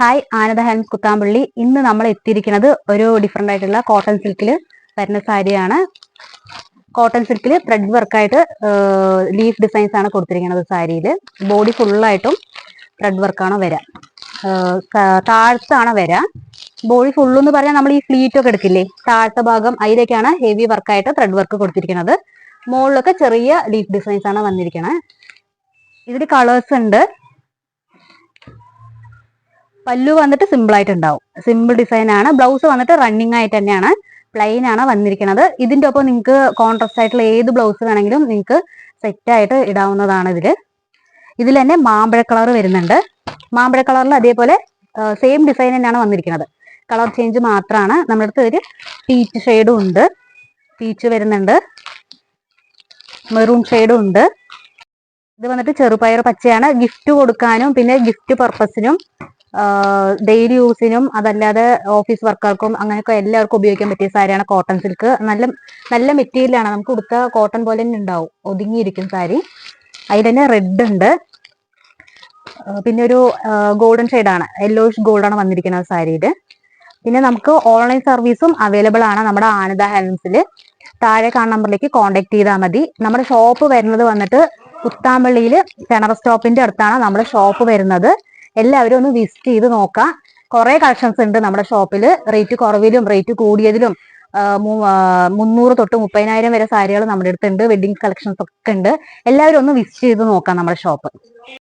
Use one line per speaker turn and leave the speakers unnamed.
Hi ആനന്ദ hand Kuthampully ഇന്ന് നമ്മൾ എത്തിയിരിക്കുന്നത് ഒരു ഡിഫറെന്റ് ആയിട്ടുള്ള കോട്ടൺ സിൽക്കിൽ വരുന്ന സാരിയാണ് കോട്ടൺ സിൽക്കിൽ ത്രെഡ് വർക്കായിട്ട് ലീഫ് ഡിസൈൻസ് ആണ് കൊടുത്തിരിക്കുന്നത് സാരിയിൽ ബോഡി ഫുള്ളായിട്ടും ത്രെഡ് വർക്കാണ് വരാം. താഴ്ത്താണ് വരാം. ബോഡി ഫുള്ളെന്ന് പറഞ്ഞാൽ നമ്മൾ ഈ ഫ്ലീറ്റ് ഒക്കെ എടുക്കില്ലേ? താഴ്ത്ത ഭാഗം അതിലേക്കാണ് ഹെവി വർക്കായിട്ട് ത്രെഡ് വർക്ക് കൊടുത്തിരിക്കുന്നത്. മുകളിലൊക്കെ ചെറിയ ലീഫ് ഡിസൈൻസ് ആണ് വന്നിരിക്കുന്നത് ഇതിൽ കളേഴ്സ് ഉണ്ട്. പല്ലു വന്നിട്ട് സിമ്പിൾ ആയിട്ട് ഉണ്ടാവും സിമ്പിൾ ഡിസൈൻ ആണ്. ബ്ലൗസ് വന്നിട്ട് റണ്ണിങ് ആയിട്ട് തന്നെയാണ്. പ്ലെയിൻ ആണ് വന്നിരിക്കുന്നത്. ഇതിന്റെ ഒപ്പം നിങ്ങൾക്ക് കോൺട്രാസ്റ്റ് ആയിട്ടുള്ള ഏത് ബ്ലൗസ് വേണമെങ്കിലും നിങ്ങൾക്ക് സെറ്റ് ആയിട്ട് ഇടാവുന്നതാണ് ഇതിൽ. ഇതിൽ തന്നെ മാമ്പഴ കളർ വരുന്നുണ്ട്. മാമ്പഴ കളറിൽ അതേപോലെ സെയിം ഡിസൈൻ തന്നെയാണ് വന്നിരിക്കുന്നത്. കളർ ചേഞ്ച് മാത്രമാണ് നമ്മുടെ അടുത്ത് ഒരു പീച്ച് ഷെയ്ഡും ഉണ്ട്. പീച്ച് വരുന്നുണ്ട്. മെറൂൺ ഷെയ്ഡും ഉണ്ട്. ഇത് വന്നിട്ട് ചെറുപയർ പച്ചയാണ്. ഗിഫ്റ്റ് കൊടുക്കാനും പിന്നെ ഗിഫ്റ്റ് പർപ്പസിനും ഡെയിലി യൂസിനും അതല്ലാതെ ഓഫീസ് വർക്കർക്കും അങ്ങനെയൊക്കെ എല്ലാവർക്കും ഉപയോഗിക്കാൻ പറ്റിയ സാരിയാണ് കോട്ടൺ സിൽക്ക് നല്ല നല്ല മെറ്റീരിയലാണ് നമുക്ക് കൊടുത്ത കോട്ടൺ പോലെ തന്നെ ഉണ്ടാവും. ഒതുങ്ങിയിരിക്കും സാരി. അതിൽ തന്നെ റെഡ് ഉണ്ട്. പിന്നെ ഒരു ഗോൾഡൻ ഷെയ്ഡാണ് യെല്ലോയിഷ് ഗോൾഡാണ് വന്നിരിക്കുന്നത് സാരിയിൽ. പിന്നെ നമുക്ക് ഓൺലൈൻ സർവീസും അവൈലബിൾ ആണ് നമ്മുടെ ആനന്ദ ഹാൻഡ്സിൽ താഴെ കാണുന്ന നമ്പറിലേക്ക് കോൺടാക്ട് ചെയ്താൽ മതി. നമ്മുടെ ഷോപ്പ് വരുന്നത് വന്നിട്ട് പുത്താമ്പള്ളിയിൽ കിണർ സ്റ്റോപ്പിന്റെ അടുത്താണ് നമ്മുടെ ഷോപ്പ് വരുന്നത്. എല്ലാവരും ഒന്ന് വിസിറ്റ് ചെയ്ത് നോക്കാം. കുറെ കളക്ഷൻസ് ഉണ്ട് നമ്മുടെ ഷോപ്പിൽ റേറ്റ് കുറവിലും റേറ്റ് കൂടിയതിലും മുന്നൂറ് തൊട്ട് മുപ്പതിനായിരം വരെ സാരികൾ നമ്മുടെ അടുത്തുണ്ട്. വെഡിങ് കളക്ഷൻസ് ഒക്കെ ഉണ്ട്. എല്ലാവരും ഒന്ന് വിസിറ്റ് ചെയ്ത് നോക്കാം നമ്മുടെ ഷോപ്പ്